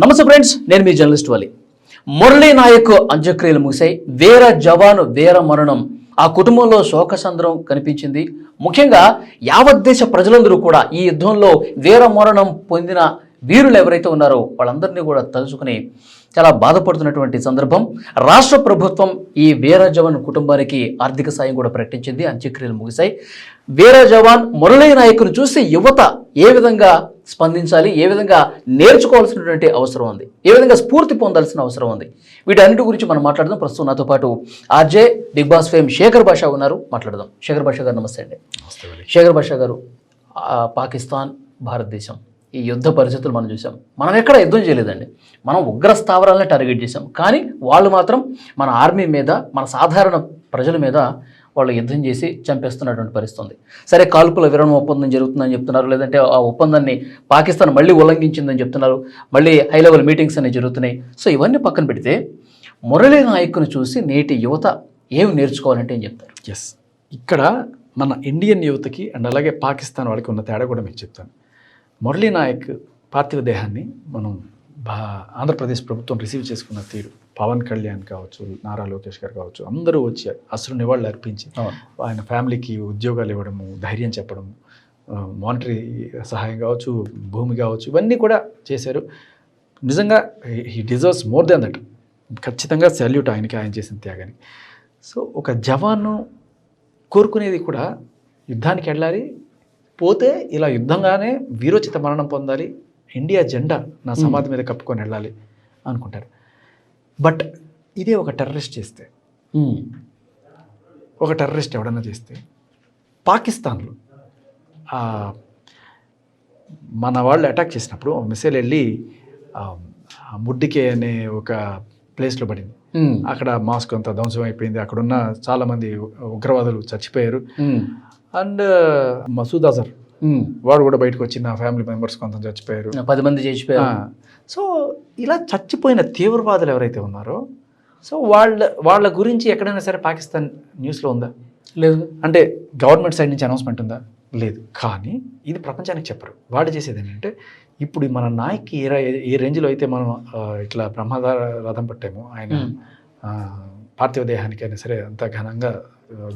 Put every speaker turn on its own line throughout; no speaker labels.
నమస్తే ఫ్రెండ్స్ నేను మీ జర్నలిస్ట్ వాలి. మురళీ నాయక్ అంత్యక్రియలు ముగిశాయి. వేర జవాను వేర మరణం. ఆ కుటుంబంలో శోకసంద్రం కనిపించింది. ముఖ్యంగా యావత్ దేశ ప్రజలందరూ కూడా ఈ యుద్ధంలో వీర మరణం పొందిన వీరులు ఎవరైతే ఉన్నారో వాళ్ళందరినీ కూడా తలుచుకుని చాలా బాధపడుతున్నటువంటి సందర్భం. రాష్ట్ర ప్రభుత్వం ఈ వీర జవాన్ కుటుంబానికి ఆర్థిక సాయం కూడా ప్రకటించింది. అంత్యక్రియలు ముగిశాయి. వీర జవాన్ మురళీ నాయకును చూసి యువత ఏ విధంగా స్పందించాలి ఏ విధంగా నేర్చుకోవాల్సినటువంటి అవసరం ఉంది ఏ విధంగా స్ఫూర్తి పొందాల్సిన అవసరం ఉంది? వీటన్నిటి గురించి మనం మాట్లాడదాం. ప్రస్తుతం నాతో పాటు RJ Bigg Boss fame Shekar Basha ఉన్నారు. మాట్లాడదాం. శేఖర్ బాషా గారు నమస్తే అండి. శేఖర్ బాషా గారు పాకిస్తాన్ భారతదేశం. ఈ యుద్ధ పరిస్థితులు మనం చూసాం. మనం ఎక్కడ యుద్ధం చేయలేదండి. మనం ఉగ్ర స్థావరాలనే టార్గెట్ చేసాం కానీ వాళ్ళు మాత్రం మన ఆర్మీ మీద మన సాధారణ ప్రజల మీద వాళ్ళు యుద్ధం చేసి చంపేస్తున్నటువంటి పరిస్థితి ఉంది. సరే కాల్పుల విరామం ఒప్పందం జరుగుతుందని చెప్తున్నారు. లేదంటే ఆ ఒప్పందాన్ని పాకిస్తాన్ మళ్ళీ ఉల్లంఘించిందని చెప్తున్నారు. మళ్ళీ హై లెవెల్ మీటింగ్స్ అనేవి జరుగుతున్నాయి. సో ఇవన్నీ పక్కన పెడితే మురళీ నాయకుని చూసి నేటి యువత ఏమి నేర్చుకోవాలంటే ఏం చెప్తారు?
ఎస్ ఇక్కడ మన ఇండియన్ యువతకి అండ్ అలాగే పాకిస్తాన్ వాళ్ళకి ఉన్న తేడా కూడా మీకు చెప్తాను. మురళీ నాయక్ పార్థివ దేహాన్ని మనం ఆంధ్రప్రదేశ్ ప్రభుత్వం రిసీవ్ చేసుకున్న తీరు. పవన్ కళ్యాణ్ కావచ్చు నారా లోకేష్ గారు కావచ్చు అందరూ వచ్చి అసలు నివాళులు అర్పించి ఆయన ఫ్యామిలీకి ఉద్యోగాలు ఇవ్వడము ధైర్యం చెప్పడము మానిటరీ సహాయం కావచ్చు భూమి కావచ్చు ఇవన్నీ కూడా చేశారు. నిజంగా he deserves more than that ఖచ్చితంగా సాల్యూట్ ఆయనకి ఆయన చేసిన త్యాగానికి సో ఒక జవాను కోరుకునేది కూడా యుద్ధానికి వెళ్ళాలి పోతే ఇలా యుద్ధంగానే వీరోచిత మరణం పొందాలి ఇండియా జెండా నా సమాధి మీద కప్పుకొని వెళ్ళాలి అనుకుంటారు బట్ ఇదే ఒక టెర్రరిస్ట్ చేస్తే. ఒక టెర్రరిస్ట్ ఎవడన్నా చేస్తే పాకిస్తాన్లో మన వాళ్ళు అటాక్ చేసినప్పుడు మిసైల్ వెళ్ళి ముడ్డికే అనే ఒక ప్లేస్లో పడింది. అక్కడ మాస్క్ అంతా ధ్వంసం అయిపోయింది అక్కడ ఉన్న చాలామంది ఉగ్రవాదులు చచ్చిపోయారు. అండ్ మసూద్ అజర్. వాడు కూడా బయటకు వచ్చి నా ఫ్యామిలీ మెంబర్స్ కొంత చచ్చిపోయారు.
పది మంది చేసిపోయారు
ఆ, సో ఇలా చచ్చిపోయిన తీవ్రవాదులు ఎవరైతే ఉన్నారో సో వాళ్ళ వాళ్ళ గురించి ఎక్కడైనా సరే పాకిస్తాన్ న్యూస్లో ఉందా?
లేదు.
అంటే గవర్నమెంట్ సైడ్ నుంచి అనౌన్స్మెంట్ ఉందా? లేదు. కానీ ఇది ప్రపంచానికి చెప్పరు. వాడు చేసేది ఏంటంటే ఇప్పుడు మన నాయక్కి ఏ ఏ రేంజ్లో అయితే మనం ఇట్లా బ్రహ్మద రథం పట్టామో ఆయన పార్థివ దేహానికి అయినా సరే అంత ఘనంగా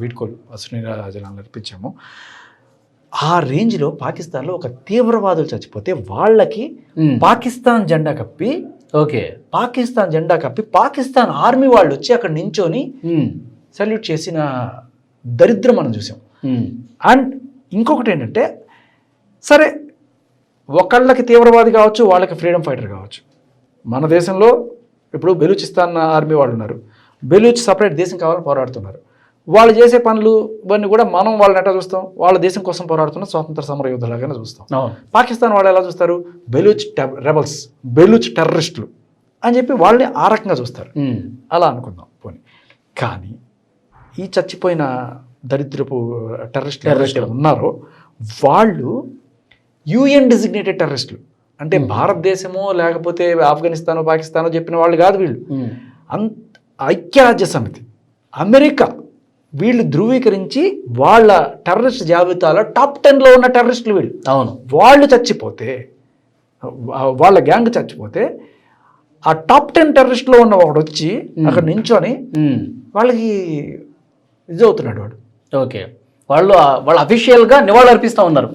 వీడ్కోలు అశ్వనీరాజనాలు అర్పించాము ఆ రేంజ్లో పాకిస్తాన్లో ఒక తీవ్రవాదులు చచ్చిపోతే వాళ్ళకి. పాకిస్తాన్ జెండా కప్పి
ఓకే
పాకిస్తాన్ జెండా కప్పి పాకిస్తాన్ ఆర్మీ వాళ్ళు వచ్చి అక్కడ నించొని. సల్యూట్ చేసిన దరిద్రం మనం చూసాం. అండ్ ఇంకొకటి ఏంటంటే సరే ఒకళ్ళకి తీవ్రవాది కావచ్చు వాళ్ళకి ఫ్రీడమ్ ఫైటర్ కావచ్చు మన దేశంలో ఇప్పుడు బెలూచిస్తాన్ ఆర్మీ వాళ్ళు ఉన్నారు బెలూచ్ సపరేట్ దేశం కావాలని పోరాడుతున్నారు వాళ్ళు చేసే పనులు ఇవన్నీ కూడా మనం వాళ్ళని ఎట్లా చూస్తాం? వాళ్ళ దేశం కోసం పోరాడుతున్న స్వాతంత్ర సమర యోధులాగానే చూస్తాం. పాకిస్తాన్ వాళ్ళు ఎలా చూస్తారు? బెలూచ్ రెబల్స్ బెలూచ్ టెర్రరిస్టులు అని చెప్పి వాళ్ళని ఆ రకంగా చూస్తారు. అలా అనుకుందాం. పోనీ. కానీ ఈ చచ్చిపోయిన దరిద్రపు టెర్రరిస్టులు ఎవరైతే ఉన్నారో వాళ్ళు యుఎన్ డిజిగ్నేటెడ్ టెర్రరిస్టులు అంటే భారతదేశమో లేకపోతే ఆఫ్ఘనిస్తానో పాకిస్తానో చెప్పిన వాళ్ళు కాదు వీళ్ళు. అంత ఐక్యరాజ్య సమితి. అమెరికా. వీళ్ళు ధృవీకరించి వాళ్ళ టెర్రరిస్ట్ జాబితాలో టాప్ టెన్లో ఉన్న టెర్రరిస్టులు వీళ్ళు.
అవును.
వాళ్ళు చచ్చిపోతే వాళ్ళ గ్యాంగ్ చచ్చిపోతే ఆ టాప్ టెన్ టెర్రరిస్ట్లో ఉన్న ఒకడు వచ్చి అక్కడ నించొని. వాళ్ళకి ఇది అవుతున్నాడు వాడు.
ఓకే. వాళ్ళు వాళ్ళు అఫీషియల్గా నివాళులు అర్పిస్తా ఉన్నారు.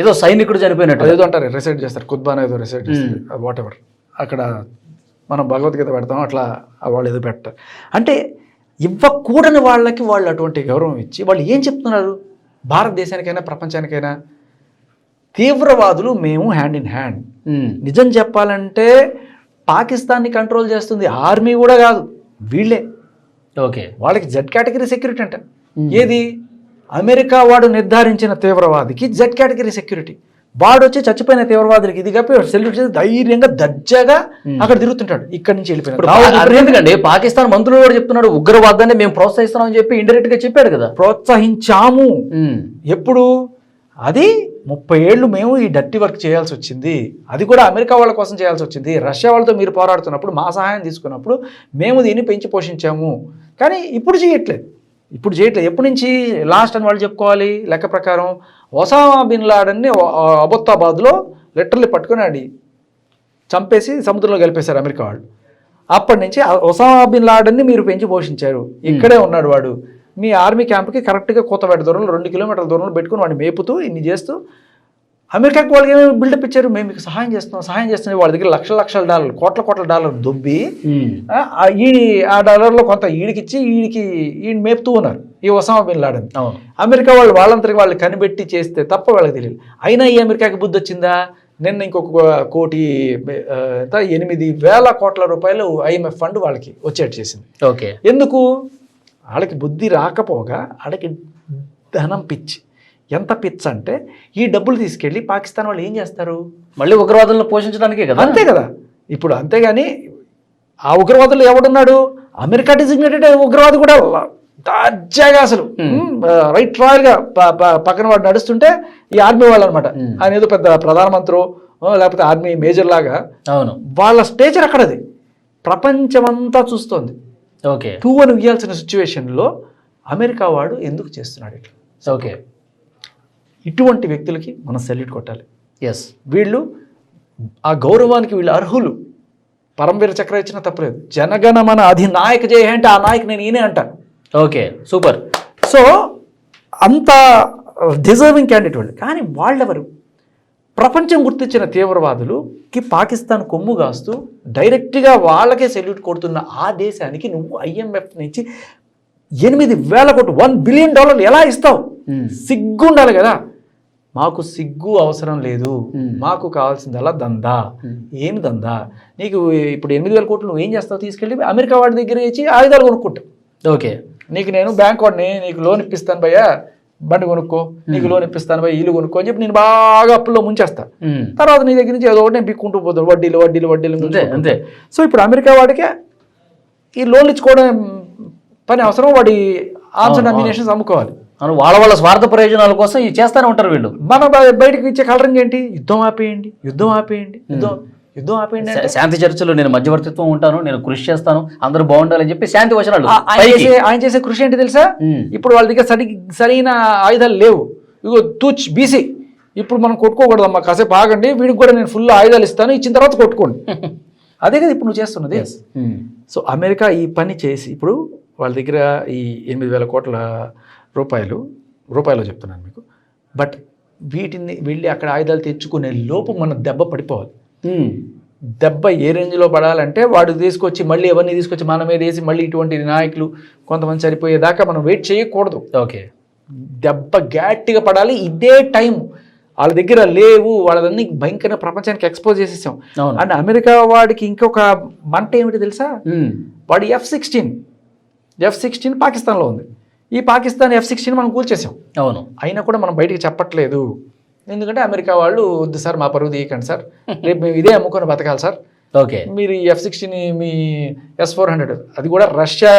ఏదో సైనికుడు చనిపోయినట్టు.
అదేదో అంటారు రిసైడ్ చేస్తారు కుద్బాన్ ఏదో రిసైడ్ చేస్తారు వాట్ ఎవర్ అక్కడ మనం భగవద్గీత పెడతాం అట్లా వాళ్ళు ఏదో పెట్టారు. అంటే ఇవ్వకూడని వాళ్ళకి వాళ్ళు అటువంటి గౌరవం ఇచ్చి వాళ్ళు ఏం చెప్తున్నారు? భారతదేశానికైనా ప్రపంచానికైనా తీవ్రవాదులు మేము హ్యాండ్ ఇన్ హ్యాండ్. నిజం చెప్పాలంటే పాకిస్తాన్ని కంట్రోల్ చేస్తుంది ఆర్మీ కూడా కాదు వీళ్ళే.
ఓకే.
వాళ్ళకి జెడ్ కేటగిరీ సెక్యూరిటీ అంట. ఏది? అమెరికా వాడు నిర్ధారించిన తీవ్రవాదికి జెడ్ కేటగిరీ సెక్యూరిటీ వాడు వచ్చి చచ్చిపోయిన తీవ్రవాదులకి ఇది కప్పి సెల్యూట్ చేసి ధైర్యంగా దర్జాగా అక్కడ తిరుగుతుంటాడు. ఇక్కడి నుంచి
ఇప్పుడు
వెళ్ళిపోయిన
అది ఎందుకండి పాకిస్తాన్ మంత్రులు కూడా చెప్తున్నాడు ఉగ్రవాదాన్ని మేము ప్రోత్సహిస్తున్నామని చెప్పి ఇండైరెక్ట్గా చెప్పాడు కదా.
ప్రోత్సహించాము. ఎప్పుడు? అది ముప్పై ఏళ్ళు మేము ఈ డర్టీ వర్క్ చేయాల్సి వచ్చింది. అది కూడా అమెరికా వాళ్ళ కోసం చేయాల్సి వచ్చింది. రష్యా వాళ్ళతో మీరు పోరాడుతున్నప్పుడు మా సహాయం తీసుకున్నప్పుడు మేము దీన్ని పెంచి పోషించాము. కానీ ఇప్పుడు చేయట్లేదు. ఇప్పుడు చేయట్లేదు. ఎప్పటి నుంచి లాస్ట్ అని వాళ్ళు చెప్పుకోవాలి లెక్క ప్రకారం? ఒసామా బిన్ లాడన్ని అబొత్తాబాద్లో లిటరల్లీ పట్టుకున్నాడు చంపేసి సముద్రంలో కలిపేశారు అమెరికా వాళ్ళు. అప్పటి నుంచి ఒసామా బిన్ లాడన్ని మీరు పెంచి పోషించారు. ఇక్కడే ఉన్నాడు వాడు. మీ ఆర్మీ క్యాంప్కి కరెక్ట్గా కోతవేట దూరంలో రెండు కిలోమీటర్ల దూరంలో పెట్టుకుని వాడిని మేపుతూ ఇన్ని చేస్తూ అమెరికాకి వాళ్ళకి ఏమేమి బిల్డప్ ఇచ్చారు? మేము మీకు సహాయం చేస్తున్నాం సహాయం చేస్తున్నాం. వాళ్ళ దగ్గర లక్షల లక్షల డాలర్లు కోట్ల కోట్ల డాలర్లు దుబ్బి ఈడి ఆ డాలర్లో కొంత ఈడికిచ్చి ఈడికి ఈయన మేపుతూ ఉన్నారు. ఈ ఒసామా బిన్ లాడన్. అమెరికా వాళ్ళు వాళ్ళంతరికి వాళ్ళు కనిపెట్టి చేస్తే తప్ప వాళ్ళకి తెలియదు. అయినా ఈ అమెరికాకి బుద్ధి వచ్చిందా? నిన్న ఇంకొక కోటి ఎనిమిది వేల కోట్ల రూపాయలు ఐఎంఎఫ్ ఫండ్ వాళ్ళకి వచ్చేట్టు చేసింది.
ఓకే.
ఎందుకు? వాళ్ళకి బుద్ధి రాకపోగా వాళ్ళకి ధనం పిచ్చి. ఎంత పిచ్చి అంటే ఈ డబ్బులు తీసుకెళ్ళి పాకిస్తాన్ వాళ్ళు ఏం చేస్తారు?
మళ్ళీ ఉగ్రవాదులను పోషించడానికే కదా?
అంతే కదా. ఇప్పుడు అంతేగాని ఆ ఉగ్రవాదులు ఎవడున్నాడు? అమెరికా డిజిగ్నేటెడ్ ఉగ్రవాది కూడా తాజాగా అసలు. రైట్ రాయల్గా పక్కన వాడు నడుస్తుంటే ఈ ఆర్మీ వాళ్ళు అనమాట. ఆయన ఏదో పెద్ద ప్రధానమంత్రో లేకపోతే ఆర్మీ మేజర్ లాగా.
అవును.
వాళ్ళ స్టేచర్ అక్కడది. ప్రపంచమంతా చూస్తోంది.
ఓకే.
టూ అని ఉయ్యాల్సిన సిచ్యువేషన్లో అమెరికా వాడు ఎందుకు చేస్తున్నాడు ఇట్లా?
ఓకే.
ఇటువంటి వ్యక్తులకి మనం సెల్యూట్ కొట్టాలి.
ఎస్
వీళ్ళు ఆ గౌరవానికి వీళ్ళు అర్హులు. పరమవీర చక్ర ఇచ్చిన తప్పలేదు. జనగణమన అధినాయక జయ అంటే ఆ నాయకు నేను ఈయనే అంటాను.
Okay super.
సో అంత డిజర్వింగ్ క్యాండిడేట్ వాళ్ళు. కానీ వాళ్ళెవరు? ప్రపంచం గుర్తించిన తీవ్రవాదులుకి పాకిస్తాన్ కొమ్ము కాస్తూ డైరెక్ట్గా వాళ్ళకే సెల్యూట్ కొడుతున్న ఆ దేశానికి నువ్వు ఐఎంఎఫ్ నుంచి ఎనిమిది వేల కోట్లు వన్ బిలియన్ డాలర్లు ఎలా ఇస్తావు. సిగ్గు ఉండాలి కదా. మాకు సిగ్గు అవసరం లేదు. మాకు కావాల్సిందల్లా దందా. ఏమి దందా? నీకు ఇప్పుడు ఎనిమిది వేల కోట్లు నువ్వు ఏం చేస్తావు? తీసుకెళ్ళి అమెరికా వాడి దగ్గర ఇచ్చి ఆయుధాలు కొనుక్కుంటావు.
ఓకే.
నీకు నేను బ్యాంక్ వాడిని నీకు లోన్ ఇప్పిస్తాను భయ్యా బండి కొనుక్కో నీకు లోన్ ఇప్పిస్తాను భయ్య ఇల్లు కొనుక్కో అని చెప్పి నేను బాగా అప్పుల్లో ముంచేస్తా. తర్వాత నీ దగ్గర నుంచి ఏదో ఒకటి నేను బిక్కుంటూ పోతాను వడ్డీలు వడ్డీలు వడ్డీలు
అంతే. అంతే.
సో ఇప్పుడు అమెరికా వాడికే ఈ లోన్లు ఇచ్చుకోవడం పని అవసరం వాడి
అవును,
అమ్యునేషన్స్ అమ్ముకోవాలి.
వాళ్ళ వాళ్ళ స్వార్థ ప్రయోజనాల కోసం చేస్తానే ఉంటారు వీళ్ళు.
మన బయటకు ఇచ్చే కలరింగ్ ఏంటి? యుద్ధం ఆపేయండి యుద్ధం ఆపేయండి యుద్ధం. యుద్ధం ఆపేయండి
శాంతి చర్చలో నేను మధ్యవర్తిత్వం ఉంటాను నేను కృషి చేస్తాను అందరూ బాగుండాలని చెప్పి శాంతి వచనాలు.
ఆయన. చేసే కృషి ఏంటి తెలుసా. ఇప్పుడు వాళ్ళ దగ్గర సరి సరైన ఆయుధాలు లేవు. ఇగో తూచ్ బీసీ. ఇప్పుడు మనం కొట్టుకోకూడదమ్మా కాసేపు ఆగండి వీడికి కూడా నేను ఫుల్ ఆయుధాలు ఇస్తాను ఇచ్చిన తర్వాత కొట్టుకోండి. అదే కదా ఇప్పుడు నువ్వు చేస్తున్నది. సో అమెరికా ఈ పని చేసి ఇప్పుడు వాళ్ళ దగ్గర ఈ ఎనిమిది వేల కోట్ల రూపాయలు రూపాయలు చెప్తున్నాను మీకు. బట్ వీటిని వెళ్ళి అక్కడ ఆయుధాలు తెచ్చుకునే లోపు మన దెబ్బ పడిపోవాలి. దెబ్బ ఏ రేంజ్లో పడాలంటే వాడు తీసుకొచ్చి మళ్ళీ ఎవరిని తీసుకొచ్చి మన మీద వేసి మళ్ళీ ఇటువంటి నాయకులు కొంతమంది సరిపోయేదాకా మనం వెయిట్ చేయకూడదు.
ఓకే.
దెబ్బ గట్టిగా పడాలి ఇదే టైం వాళ్ళ దగ్గర లేవు వాళ్ళదన్నీ భయంకర ప్రపంచానికి ఎక్స్పోజ్ చేసేసాం.
అవును.
అండ్ అమెరికా వాడికి ఇంకొక మంట ఏమిటి తెలుసా. వాడి ఎఫ్ సిక్స్టీన్. ఎఫ్ సిక్స్టీన్ పాకిస్తాన్లో ఉంది. ఈ పాకిస్తాన్ ఎఫ్ సిక్స్టీన్ మనం కూల్చేసాం.
అవును.
అయినా కూడా మనం బయటికి చెప్పట్లేదు. ఎందుకంటే అమెరికా వాళ్ళు వద్దు సార్ మా పరువు తీయకండి సార్. రేపు మేము ఇదే అమ్ముకొని బతకాలి సార్.
ఓకే.
మీరు ఈ ఎఫ్ సిక్స్టీన్ మీ ఎస్ ఫోర్ హండ్రెడ్ అది కూడా రష్యా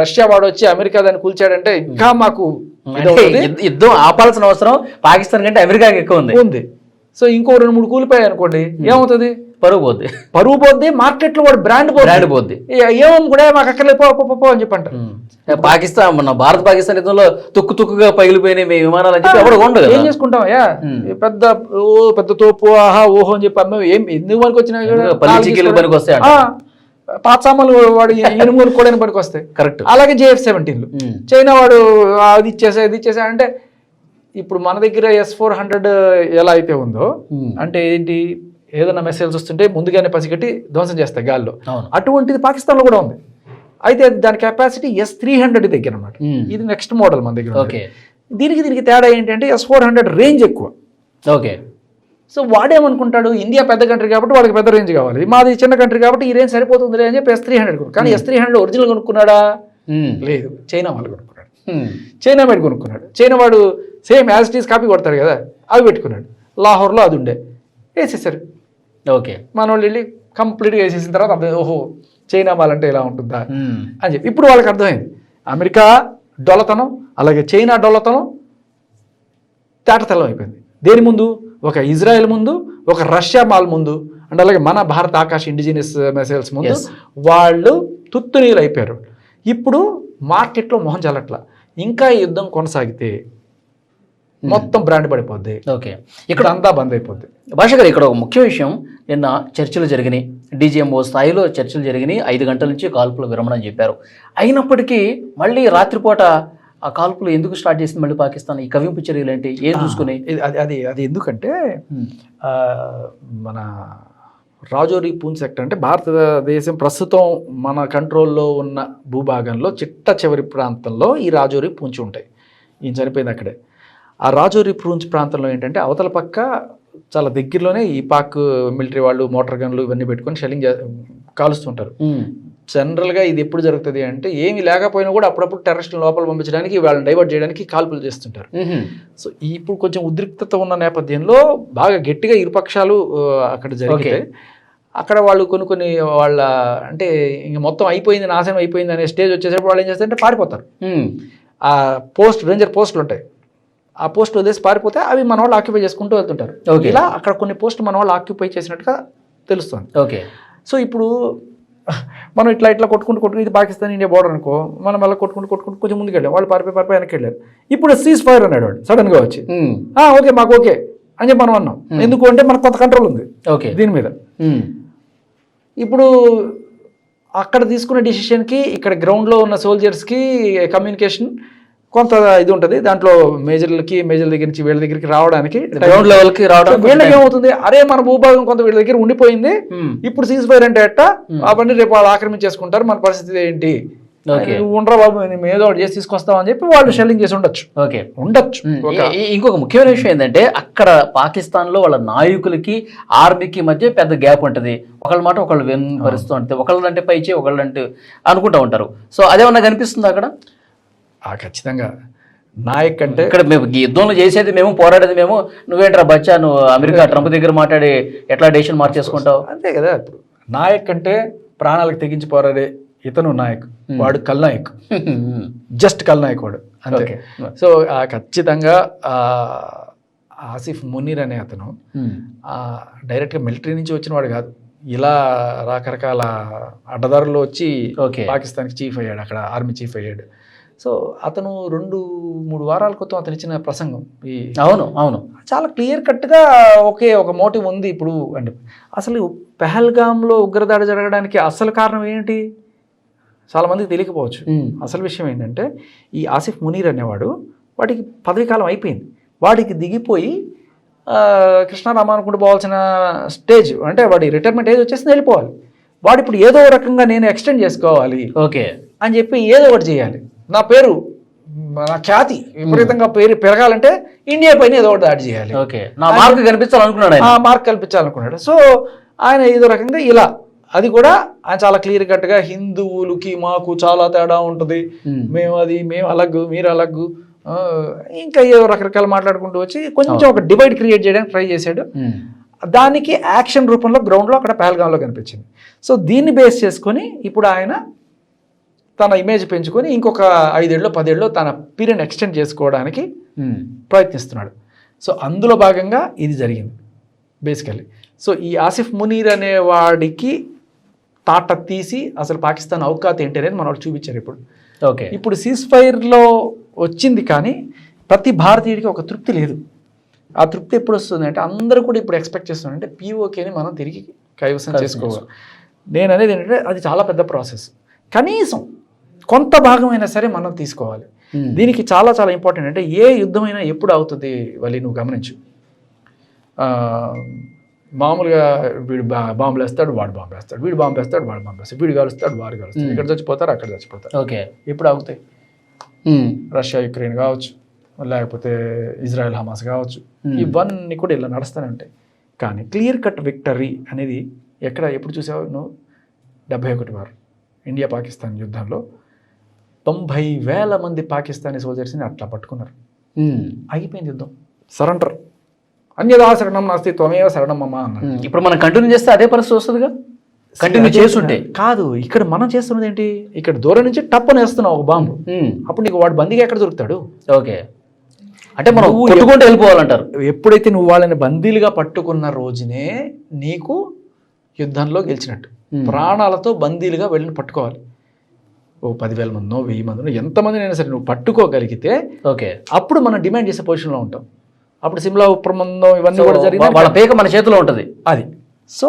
రష్యా వాడు వచ్చి అమెరికా దాన్ని కూల్చాడంటే ఇంకా మాకు
యుద్ధం ఆపాల్సిన అవసరం పాకిస్తాన్ కంటే అమెరికాకి ఎక్కువ ఉంది.
ఉంది. సో ఇంకో రెండు మూడు కూలిపోయాయి అనుకోండి ఏమవుతుంది?
పరుగు పోద్ది.
పరువు పోద్ది మార్కెట్లో వాడు బ్రాండ్
బ్రాండ్
పోద్ది.
పోద్ది
ఏమో కూడా మాకు అక్కర్లేదు పో అని చెప్పి అంటారు.
పాకిస్తాన్ మన భారత్ పాకిస్తాన్ యుద్ధంలో తుక్కు తుక్కుగా పగిలిపోయినాయి మీ విమానాలు అని చెప్పి ఎవరు ఉండదు
ఏం చేసుకుంటాం అయ్యా పెద్ద ఓ పెద్ద తోపు ఆహా ఓహో అని చెప్పి అమ్మ ఏం ఎందుకు పనికి వచ్చినా
పల్లి. పనికి వస్తాయి
పాత సామాన్లు వాడు ఎనుమూలు కూడా పనికి వస్తాయి
కరెక్ట్
అలాగే జేఎఫ్ సెవెంటీన్లు. చైనా వాడు అది ఇచ్చేసా ఇది ఇచ్చేసా అంటే ఇప్పుడు మన దగ్గర ఎస్ ఫోర్ హండ్రెడ్ ఎలా అయితే ఉందో. అంటే ఏంటి? ఏదైనా మెసేజ్ వస్తుంటే ముందుగానే పసిగట్టి ధ్వంసం చేస్తాయి గాల్లో. అటువంటిది పాకిస్తాన్లో కూడా ఉంది. అయితే దాని కెపాసిటీ ఎస్ త్రీ హండ్రెడ్ దగ్గర అనమాట. ఇది నెక్స్ట్ మోడల్ మన దగ్గర.
ఓకే.
దీనికి దీనికి తేడా ఏంటంటే ఎస్ ఫోర్ హండ్రెడ్ రేంజ్ ఎక్కువ.
ఓకే.
సో వాడేమనుకుంటాడు? ఇండియా పెద్ద కంట్రీ కాబట్టి వాడికి పెద్ద రేంజ్ కావాలి. మాది చిన్న కంట్రీ కాబట్టి ఈ రేంజ్ సరిపోతుంది అని చెప్పి ఎస్ త్రీ హండ్రెడ్ కానీ. ఎస్ త్రీ హండ్రెడ్ ఒరిజినల్ కొనుక్కున్నాడా. లేదు. చైనా వాళ్ళు కొనుక్కున్నాడు. చైనా మేడ్ కొనుక్కున్నాడు. చైనా వాడు same as it is copy కొడతాడు కదా? అవి పెట్టుకున్నాడు. లాహోర్లో అది ఉండే. వేసేసారు.
ఓకే.
మన వాళ్ళు వెళ్ళి కంప్లీట్గా వేసేసిన తర్వాత అర్థం ఓహో చైనా వాళ్ళంటే ఇలా ఉంటుందా. అని చెప్పి ఇప్పుడు వాళ్ళకి అర్థమైంది. అమెరికా డొల్లతనం అలాగే చైనా డొల్లతనం తేటతెల్లం అయిపోయింది దేని ముందు? ఒక ఇజ్రాయెల్ ముందు ఒక రష్యా మాల్ ముందు అండ్ అలాగే మన భారత ఆకాశ ఇండిజినియస్ మెసైల్స్ ముందు
Yes.
వాళ్ళు తుత్తునీలు అయిపోయారు. ఇప్పుడు మార్కెట్లో మొహం చల్లట్ల. ఇంకా ఈ యుద్ధం కొనసాగితే మొత్తం బ్రాండ్ పడిపోద్ది.
ఓకే.
ఇక్కడ అంతా బంద్ అయిపోద్ది.
భాష గారు ఇక్కడ ఒక ముఖ్య విషయం నిన్న చర్చలు జరిగినాయి. డీజీఎంఓ స్థాయిలో చర్చలు జరిగినాయి. ఐదు గంటల నుంచి కాల్పుల విరమణ అని చెప్పారు. అయినప్పటికీ మళ్ళీ రాత్రిపూట ఆ కాల్పులు ఎందుకు స్టార్ట్ చేసింది మళ్ళీ పాకిస్తాన్? ఈ కవింపు చర్యలు ఏంటి? ఏం చూసుకుని?
అది అది అది ఎందుకంటే మన రాజోరి పూంచ్ సెక్టర్ అంటే భారతదేశం ప్రస్తుతం మన కంట్రోల్లో ఉన్న భూభాగంలో చిట్ట చివరి ప్రాంతంలో ఈ రాజోరి పూంచి ఉంటాయి. ఈయన చనిపోయింది అక్కడే? ఆ రాజోరి పూంచ్ ప్రాంతంలో ఏంటంటే అవతల పక్క చాలా దగ్గరలోనే ఈ పాక్ మిలిటరీ వాళ్ళు మోటార్ గన్లు ఇవన్నీ పెట్టుకొని షెల్లింగ్ కాలుస్తుంటారు. జనరల్గా ఇది ఎప్పుడు జరుగుతుంది అంటే ఏమి లేకపోయినా కూడా అప్పుడప్పుడు టెర్రరిస్టులు లోపల పంపించడానికి వాళ్ళని డైవర్ట్ చేయడానికి కాల్పులు చేస్తుంటారు. సో ఇప్పుడు కొంచెం ఉద్రిక్తత ఉన్న నేపథ్యంలో బాగా గట్టిగా ఇరుపక్షాలు అక్కడ జరిగితే అక్కడ వాళ్ళు కొన్ని కొన్ని వాళ్ళ అంటే ఇంక మొత్తం అయిపోయింది నాశనం అయిపోయింది అనే స్టేజ్ వచ్చేసరికి వాళ్ళు ఏం చేస్తారంటే పారిపోతారు. ఆ పోస్ట్ రేంజర్ పోస్టులు ఉంటాయి ఆ పోస్ట్ వదిలేసి పారిపోతే అవి మన వాళ్ళు ఆక్యుపై చేసుకుంటూ వెళ్తుంటారు. ఇలా అక్కడ కొన్ని పోస్టులు మన వాళ్ళు ఆక్యుపై చేసినట్టుగా తెలుస్తుంది.
ఓకే.
సో ఇప్పుడు మనం ఇట్లా ఇట్లా కొట్టుకుంటూ కొట్టుకుంటూ ఇది పాకిస్తాన్ ఇండియా బోర్డర్ అనుకో మనం మళ్ళీ కొట్టుకుంటూ కొట్టుకుంటూ కొంచెం ముందుకు వెళ్ళాం వాళ్ళు పారిపోయి పారిపోయి వెనక్కి వెళ్ళారు. ఇప్పుడు సీజ్ ఫైర్ అన్నాడు వాడు సడన్గా వచ్చి.
ఉమ్.
"ఆ, ఓకే మాకు ఓకే అని చెప్పి మనం అన్నాం. ఎందుకు అంటే మనకు కొంత కంట్రోల్ ఉంది
ఓకే.
దీని మీద. ఇప్పుడు అక్కడ తీసుకున్న డిసిషన్కి ఇక్కడ గ్రౌండ్లో ఉన్న సోల్జర్స్కి కమ్యూనికేషన్ కొంత ఇది ఉంటుంది. దాంట్లో మేజర్లకి మేజర్ దగ్గర నుంచి వీళ్ళ దగ్గరికి రావడానికి
గ్రౌండ్ లెవెల్కి రావడం
వీళ్ళకి ఏమవుతుంది? అరే మన భూభాగం కొంత వీళ్ళ దగ్గర ఉండిపోయింది.
ఉమ్.
ఇప్పుడు సీజ్ ఫైర్ అంటే ఎట్ట? అవన్నీ రేపు వాళ్ళు ఆక్రమించేసుకుంటారు. మన పరిస్థితి ఏంటి? ఉండరా బాబు మేము ఏదో ఒకటి చేసి తీసుకొస్తామని చెప్పి వాళ్ళు షెల్లింగ్ చేసి ఉండొచ్చు.
ఓకే
ఉండొచ్చు.
ఇంకొక ముఖ్యమైన విషయం ఏంటంటే అక్కడ పాకిస్తాన్లో వాళ్ళ నాయకులకి ఆర్మీకి మధ్య పెద్ద గ్యాప్ ఉంటది. ఒకళ్ళ మాట ఒకళ్ళు వెనుపరుస్తూ ఉంటుంది. ఒకళ్ళంటే పైచి ఒకళ్ళంటే అనుకుంటా ఉంటారు. సో అదేమన్నా కనిపిస్తుంది అక్కడ?
ఆ ఖచ్చితంగా. నాయక్ అంటే
ఇక్కడ మేము యుద్ధంలో చేసేది మేము పోరాడేది మేము. నువ్వేంట్రా బచ్చా నువ్వు అమెరికా ట్రంప్ దగ్గర మాట్లాడి ఎట్లా డెసిషన్ మార్చేసుకుంటావు?
అంతే కదా ఇప్పుడు. నాయక్ అంటే ప్రాణాలకు తెగించి పోరాడే ఇతను నాయక్. వాడు కల్నాయక్ జస్ట్ కల్నాయక్ వాడు. అంతే. సో ఆ ఖచ్చితంగా ఆసిఫ్ మునీర్ అనే అతను ఆ, డైరెక్ట్గా మిలిటరీ నుంచి వచ్చిన వాడు కాదు. ఇలా రకరకాల అడ్డదారుల్లో వచ్చి. పాకిస్తాన్కి చీఫ్ అయ్యాడు. అక్కడ ఆర్మీ చీఫ్ అయ్యాడు. సో అతను రెండు మూడు వారాల క్రితం అతను ఇచ్చిన ప్రసంగం ఈ
అవును అవును.
చాలా క్లియర్ కట్గా ఒకే ఒక మోటివ్ ఉంది ఇప్పుడు అంటే అసలు పెహల్గాంలో ఉగ్రదాడి జరగడానికి అసలు కారణం ఏంటి? చాలా మందికి తెలియకపోవచ్చు. అసలు విషయం ఏంటంటే ఈ ఆసిఫ్ మునీర్ అనేవాడు వాడికి పదవీ కాలం అయిపోయింది. వాడికి దిగిపోయి ఆ, కృష్ణారామ అనుకుంటూ పోవాల్సిన స్టేజ్ అంటే వాడి రిటైర్మెంట్ ఏజ్ వచ్చేసి వెళ్ళిపోవాలి. వాడు ఇప్పుడు ఏదో రకంగా నేను ఎక్స్టెండ్ చేసుకోవాలి
ఓకే.
అని చెప్పి ఏదో ఒకటి చేయాలి. నా పేరు నా ఖ్యాతి విపరీతంగా పేరు పెరగాలంటే ఇండియా పైన ఏదో ఒకటి దాడి చేయాలి.
ఓకే. నా మార్క్ కనిపించాలనుకున్నాడు
ఆ మార్క్ కల్పించాలనుకున్నాడు. సో ఆయన ఏదో రకంగా ఇలా. అది కూడా ఆయన చాలా క్లియర్ కట్గా హిందువులకి మాకు చాలా తేడా ఉంటుంది. మేము. అది మేము అలగ్గు మీరు అలగ్గు ఇంకా ఏదో రకరకాలు మాట్లాడుకుంటూ వచ్చి కొంచెం ఒక డివైడ్ క్రియేట్ చేయడానికి ట్రై చేశాడు. దానికి యాక్షన్ రూపంలో గ్రౌండ్లో అక్కడ పహల్గాంలో కనిపించింది. సో దీన్ని బేస్ చేసుకొని ఇప్పుడు ఆయన తన ఇమేజ్ పెంచుకొని ఇంకొక ఐదేళ్ళు పదేళ్ళు తన పీరియడ్ ఎక్స్టెండ్ చేసుకోవడానికి
ఉమ్.
ప్రయత్నిస్తున్నాడు. సో అందులో భాగంగా ఇది జరిగింది బేసికలీ సో ఈ ఆసిఫ్ మునీర్ అనే వాడికి తాట తీసి అసలు పాకిస్తాన్ అవకాత ఏంటి అనేది మన వాళ్ళు చూపించారు ఇప్పుడు.
ఓకే.
ఇప్పుడు సీజ్ ఫైర్లో వచ్చింది కానీ ప్రతి భారతీయుడికి ఒక తృప్తి లేదు. ఆ తృప్తి ఎప్పుడు వస్తుంది అంటే అందరూ కూడా ఇప్పుడు ఎక్స్పెక్ట్ చేస్తున్నారు అంటే పీఓకేని మనం తిరిగి కైవసం చేసుకోవాలి. నేను అనేది ఏంటంటే అది చాలా పెద్ద ప్రాసెస్ కనీసం కొంత భాగమైనా సరే మనం తీసుకోవాలి. దీనికి చాలా చాలా ఇంపార్టెంట్ అంటే ఏ యుద్ధమైనా ఎప్పుడు అవుతుంది వల్లి నువ్వు గమనించు. మామూలుగా వీడు బా బాంబులు వేస్తాడు వాడు బాంబు వేస్తాడు వీడు బాంబు వేస్తాడు వాడు బాంబు వేస్తాడు వీడు కలుస్తాడు వాడు కలుస్తాడు ఇక్కడ చచ్చిపోతారు అక్కడ చచ్చిపోతారు
ఓకే.
ఇప్పుడు అవుతాయి. రష్యా యుక్రెయిన్ కావచ్చు లేకపోతే ఇజ్రాయెల్ హమాస్ కావచ్చు. ఇవన్నీ కూడా ఇలా నడుస్తూనే ఉంటాయి. కానీ క్లియర్ కట్ విక్టరీ అనేది ఎక్కడ ఎప్పుడు చూసావు నువ్వు? డెబ్బై ఒకటి వారు. ఇండియా పాకిస్తాన్ యుద్ధంలో తొంభై వేల మంది పాకిస్తానీ సోల్జర్స్ని అట్లా పట్టుకున్నారు. ఆగిపోయింది యుద్ధం. సరెండర్ అన్యదా శరణం నాస్తి త్వమేవ శరణం మమ అన్నారు
ఉమ్. ఇప్పుడు మనం కంటిన్యూ చేస్తే అదే పరిస్థితి వస్తుందిగా? కంటిన్యూ చేస్తుంటే.
కాదు ఇక్కడ మనం చేస్తున్నది ఏంటి? ఇక్కడ దూరం నుంచి టప్పని వేస్తున్నావు ఒక బాంబు. అప్పుడు నీకు వాడు బందీగా ఎక్కడ దొరుకుతాడు?
ఓకే. అంటే మనం కొట్టుకుంటూ వెళ్ళిపోవాలంటారు.
ఎప్పుడైతే నువ్వు వాళ్ళని బందీలుగా పట్టుకున్న రోజునే నీకు యుద్ధంలో గెలిచినట్టు. ప్రాణాలతో బందీలుగా వెళ్ళని పట్టుకోవాలి. ఓ పదివేల మందో వెయ్యి మందో ఎంతమందినైనా సరే నువ్వు పట్టుకోగలిగితే
ఓకే.
అప్పుడు మనం డిమాండ్ చేసే పొజిషన్లో ఉంటాం. అప్పుడు సిమ్లా ఉప్రమందం ఇవన్నీ కూడా జరిగింది
వాళ్ళ పేక మన చేతిలో ఉంటది.
అది. సో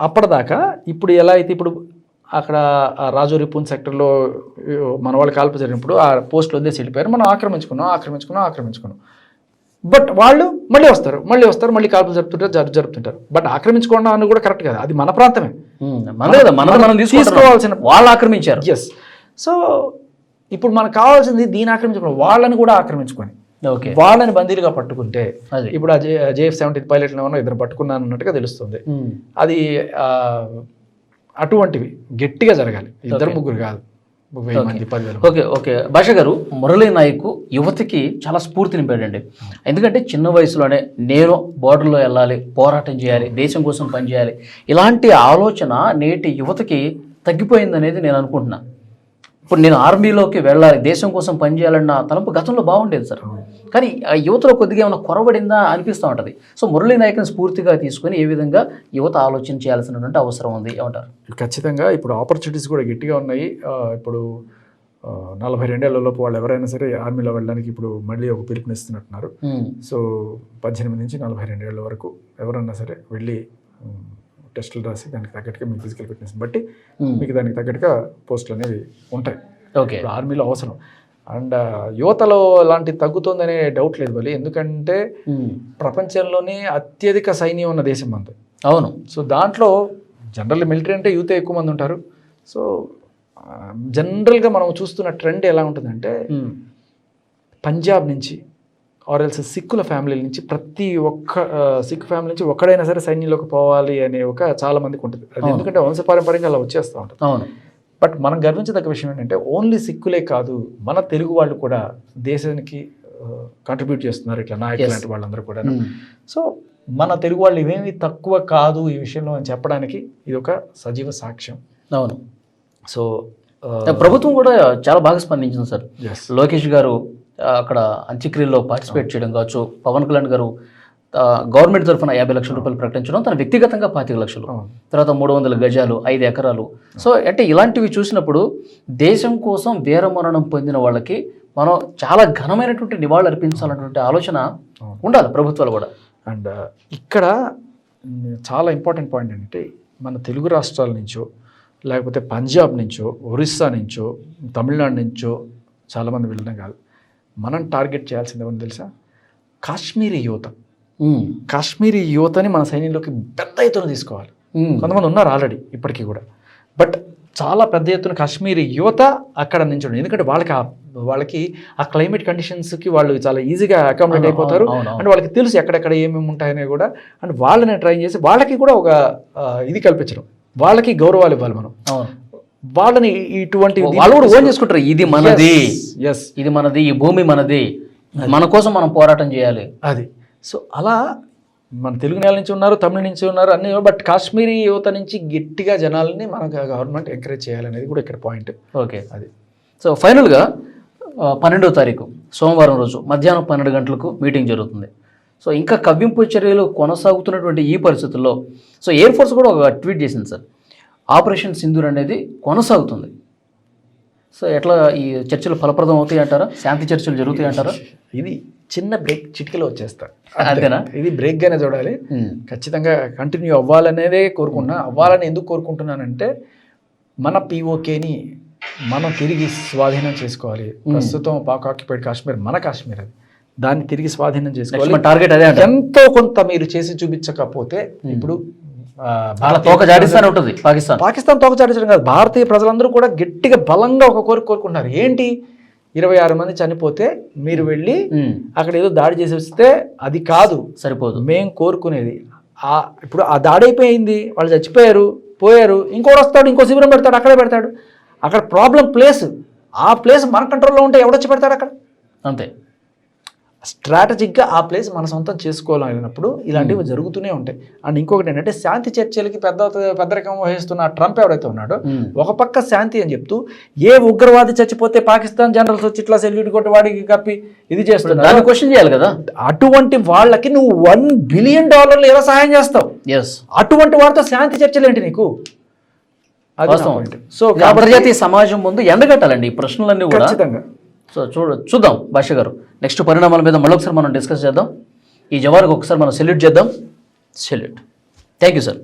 అప్పటిదాకా ఇప్పుడు ఎలా అయితే ఇప్పుడు అక్కడ రాజోరి పూన్ సెక్టర్లో మన వాళ్ళు కాల్పు జరిగినప్పుడు ఆ పోస్టులు వదిలేసి వెళ్ళిపోయారు. మనం ఆక్రమించుకున్నాం ఆక్రమించుకున్నాం ఆక్రమించుకున్నాం. బట్ వాళ్ళు మళ్ళీ వస్తారు మళ్ళీ వస్తారు మళ్ళీ కాల్పులు జరుపుతుంటారు జరు జరుపుతుంటారు. బట్ ఆక్రమించుకోవడం అని కూడా కరెక్ట్ కాదు. అది మన ప్రాంతమే.
మనం
తీసుకోవాల్సిన-
వాళ్ళు ఆక్రమించారు.
ఎస్ సో ఇప్పుడు మనకు కావాల్సింది దీన్ని ఆక్రమించుకోవడం వాళ్ళని కూడా ఆక్రమించుకొని
ఓకే.
వాళ్ళని బందీలుగా పట్టుకుంటే ఇప్పుడు ఆ జే జేఎఫ్ సెవెంటీ పైలట్లు ఏమన్నా ఇద్దరు పట్టుకున్నాను అన్నట్టుగా తెలుస్తుంది. అది అటువంటివి గట్టిగా జరగాలి. ఇద్దరు ముగ్గురు కాదు.
ఓకే. ఓకే భాష గారు మురళీ నాయక్ యువతకి చాలా స్ఫూర్తి నింపాడండి. ఎందుకంటే చిన్న వయసులోనే నేను బోర్డర్లో వెళ్ళాలి పోరాటం చేయాలి దేశం కోసం పనిచేయాలి. ఇలాంటి ఆలోచన నేటి యువతకి తగ్గిపోయిందనేది నేను అనుకుంటున్నా. ఇప్పుడు నేను ఆర్మీలోకి వెళ్ళాలి దేశం కోసం పనిచేయాలన్న తలంపు గతంలో బాగుండేది సార్. కానీ ఆ యువతలో కొద్దిగా ఏమైనా కొరబడిందా అనిపిస్తూ ఉంటుంది. సో మురళీ నాయక్ని స్ఫూర్తిగా తీసుకొని ఏ విధంగా యువత ఆలోచన చేయాల్సినటువంటి అవసరం ఉంది ఏమంటారు?
ఖచ్చితంగా ఇప్పుడు ఆపర్చునిటీస్ కూడా గట్టిగా ఉన్నాయి. ఇప్పుడు నలభై రెండేళ్ళలోపు వాళ్ళు ఎవరైనా సరే ఆర్మీలో వెళ్ళడానికి ఇప్పుడు మళ్ళీ ఒక పిలుపునిస్తున్నట్టున్నారు. సో పద్దెనిమిది నుంచి నలభై రెండేళ్ళ వరకు ఎవరన్నా సరే వెళ్ళి టెస్టులు రాసి దానికి తగ్గట్టుగా మీ ఫిజికల్ ఫిట్నెస్ బట్టి
ఉమ్,
మీకు దానికి తగ్గట్టుగా పోస్టులు అనేవి ఉంటాయి.
ఓకే.
ఆర్మీలో అవసరం. అండ్ యువతలో అలాంటి తగ్గుతుందనే డౌట్ లేదు బలి. ఎందుకంటే
ఉమ్,
ప్రపంచంలోనే అత్యధిక సైన్యం ఉన్న దేశం మనది.
అవును.
సో దాంట్లో జనరల్ మిలిటరీ అంటే యూతే ఎక్కువ మంది ఉంటారు. సో జనరల్గా మనం చూస్తున్న ట్రెండ్ ఎలా ఉంటుందంటే
ఉమ్,
పంజాబ్ నుంచి ఆర్ఎల్స్ సిక్కుల ఫ్యామిలీ నుంచి ప్రతి ఒక్క సిక్ ఫ్యామిలీ నుంచి ఒక్కడైనా సరే సైన్యంలోకి పోవాలి అనే ఒక చాలా మందికి ఉంటుంది. అది. ఎందుకంటే వంశపారంపర్యంగా అలా వచ్చేస్తూ ఉంటుంది.
అవును.
బట్ మనం గర్వించదగ్గ విషయం ఏంటంటే ఓన్లీ సిక్కులే కాదు మన తెలుగు వాళ్ళు కూడా దేశానికి కంట్రిబ్యూట్ చేస్తున్నారు ఇట్లా నాయకులు. లాంటి వాళ్ళందరూ కూడా
ఉమ్,
సో మన తెలుగు వాళ్ళు ఇవేమి తక్కువ కాదు ఈ విషయంలో అని చెప్పడానికి ఇది ఒక సజీవ సాక్ష్యం.
అవును.
సో
ప్రభుత్వం కూడా చాలా బాగా స్పందించింది సార్. లోకేష్ గారు అక్కడ అంత్యక్రియల్లో పార్టిసిపేట్ చేయడం కావచ్చు. పవన్ కళ్యాణ్ గారు గవర్నమెంట్ తరఫున యాభై లక్షల రూపాయలు ప్రకటించడం తన వ్యక్తిగతంగా పాతిక లక్షలు. తర్వాత మూడు వందల గజాలు ఐదు ఎకరాలు. సో అంటే ఇలాంటివి చూసినప్పుడు దేశం కోసం వీరమరణం పొందిన వాళ్ళకి మనం చాలా ఘనమైనటువంటి నివాళులు అర్పించాలన్నటువంటి ఆలోచన. ఉండాలి ప్రభుత్వాలు కూడా.
అండ్ ఇక్కడ చాలా ఇంపార్టెంట్ పాయింట్ ఏంటంటే మన తెలుగు రాష్ట్రాల నుంచో లేకపోతే పంజాబ్ నుంచో ఒరిస్సా నుంచో తమిళనాడు నుంచో చాలామంది వెళ్ళడం కాదు. మనం టార్గెట్ చేయాల్సింది ఏమని తెలుసా? కాశ్మీరీ యువత. కాశ్మీరీ యువతని మన సైన్యంలోకి పెద్ద ఎత్తున తీసుకోవాలి. కొంతమంది ఉన్నారు ఆల్రెడీ ఇప్పటికీ కూడా. బట్ చాలా పెద్ద ఎత్తున కాశ్మీరీ యువత అక్కడ నుంచి ఎందుకంటే వాళ్ళకి ఆ వాళ్ళకి ఆ క్లైమేట్ కండిషన్స్కి వాళ్ళు చాలా ఈజీగా అకామిడేట్ అయిపోతారు. అండ్ వాళ్ళకి తెలుసు ఎక్కడెక్కడ ఏమేమి ఉంటాయనే కూడా. అండ్ వాళ్ళని ట్రైన్ చేసి వాళ్ళకి కూడా ఒక ఇది కల్పించడం. వాళ్ళకి గౌరవాలు ఇవ్వాలి మనం. వాళ్ళని ఇటువంటి
వాళ్ళు కూడా ఓన్ చేసుకుంటారు. ఇది మనది.
ఎస్
ఇది మనది ఈ భూమి మనది. మన కోసం మనం పోరాటం చేయాలి.
అది. సో అలా మన తెలుగు నేల నుంచి ఉన్నారు తమిళ నుంచి ఉన్నారు అన్ని బట్ కాశ్మీరీ యువత నుంచి గట్టిగా జనాల్ని మన గవర్నమెంట్ ఎంకరేజ్ చేయాలనేది కూడా ఇక్కడ పాయింట్
ఓకే.
అది.
సో ఫైనల్గా పన్నెండో తారీఖు సోమవారం రోజు మధ్యాహ్నం పన్నెండు గంటలకు మీటింగ్ జరుగుతుంది. సో ఇంకా కవ్వింపు చర్యలు కొనసాగుతున్నటువంటి ఈ పరిస్థితుల్లో సో ఎయిర్ ఫోర్స్ కూడా ఒక ట్వీట్ చేసింది సార్. ఆపరేషన్ సింధూర్ అనేది కొనసాగుతుంది. సో ఎట్లా ఈ చర్చలు ఫలప్రదం అవుతాయి అంటారా? శాంతి చర్చలు జరుగుతాయి అంటారా?
ఇది చిన్న బ్రేక్ చిటికలో వచ్చేస్తా.
అంతేనా?
ఇది బ్రేక్ గానే చూడాలి. ఖచ్చితంగా కంటిన్యూ అవ్వాలనేదే కోరుకుంటున్నా. అవ్వాలని ఎందుకు కోరుకుంటున్నానంటే మన పీఓకేని మనం తిరిగి స్వాధీనం చేసుకోవాలి. ప్రస్తుతం పాక్ ఆక్యుపైడ్ కాశ్మీర్ మన కాశ్మీర్ అది. దాన్ని తిరిగి స్వాధీనం చేసుకోవాలి.
మన టార్గెట్ అదే
ఎంతో కొంత మీరు చేసి చూపించకపోతే ఇప్పుడు
తోక జాడిస్తానే ఉంటుంది పాకిస్తాన్.
పాకిస్తాన్ తోక చాటించడం కాదు. భారతీయ ప్రజలందరూ కూడా గట్టిగా బలంగా ఒక కోరిక కోరుకుంటున్నారు. ఏంటి? ఇరవై ఆరు మంది చనిపోతే మీరు వెళ్ళి అక్కడ ఏదో దాడి చేసి వస్తే అది కాదు.
సరిపోదు.
మేం కోరుకునేది. ఆ ఇప్పుడు ఆ దాడి అయిపోయింది. వాళ్ళు చచ్చిపోయారు పోయారు. ఇంకోటి వస్తాడు ఇంకో శిబిరం పెడతాడు అక్కడే పెడతాడు. అక్కడ ప్రాబ్లం ప్లేస్. ఆ ప్లేస్ మన కంట్రోల్లో ఉంటే ఎవడొచ్చి పెడతాడు అక్కడ?
అంతే.
స్ట్రాటజిక్గా ఆ ప్లేస్ మన సొంతం చేసుకోవాలన్నప్పుడు ఇలాంటివి జరుగుతూనే ఉంటాయి. అండ్ ఇంకొకటి ఏంటంటే శాంతి చర్చలకి పెద్ద పెద్దరికం వహిస్తున్న ట్రంప్ ఎవరైతే ఉన్నాడో
ఉమ్,
ఒక పక్క శాంతి అని చెప్తూ ఏ ఉగ్రవాది చచ్చిపోతే పాకిస్తాన్ జనరల్స్ వచ్చి ఇట్లా సెల్యూట్ కొట్టి వాడికి కప్పి ఇది చేస్తున్నారు.
దాన్ని క్వశ్చన్ చేయాలి కదా?
అటువంటి వాళ్ళకి నువ్వు వన్ బిలియన్ డాలర్లు ఎలా సహాయం చేస్తావు?
ఎస్
అటువంటి వారితో శాంతి చర్చలు ఏంటి నీకు. సో
అంతర్జాతీయ సమాజం ముందు ఎండగట్టాలండి ఈ ప్రశ్నలన్నీ కూడా.
ఖచ్చితంగా.
సో చూడ చూద్దాం భాష గారు. నెక్స్ట్ పరిణామాల మీద మళ్ళొకసారి మనం డిస్కస్ చేద్దాం. ఈ జవాన్కి ఒకసారి మనం సెల్యూట్ చేద్దాం. Salute thank you sir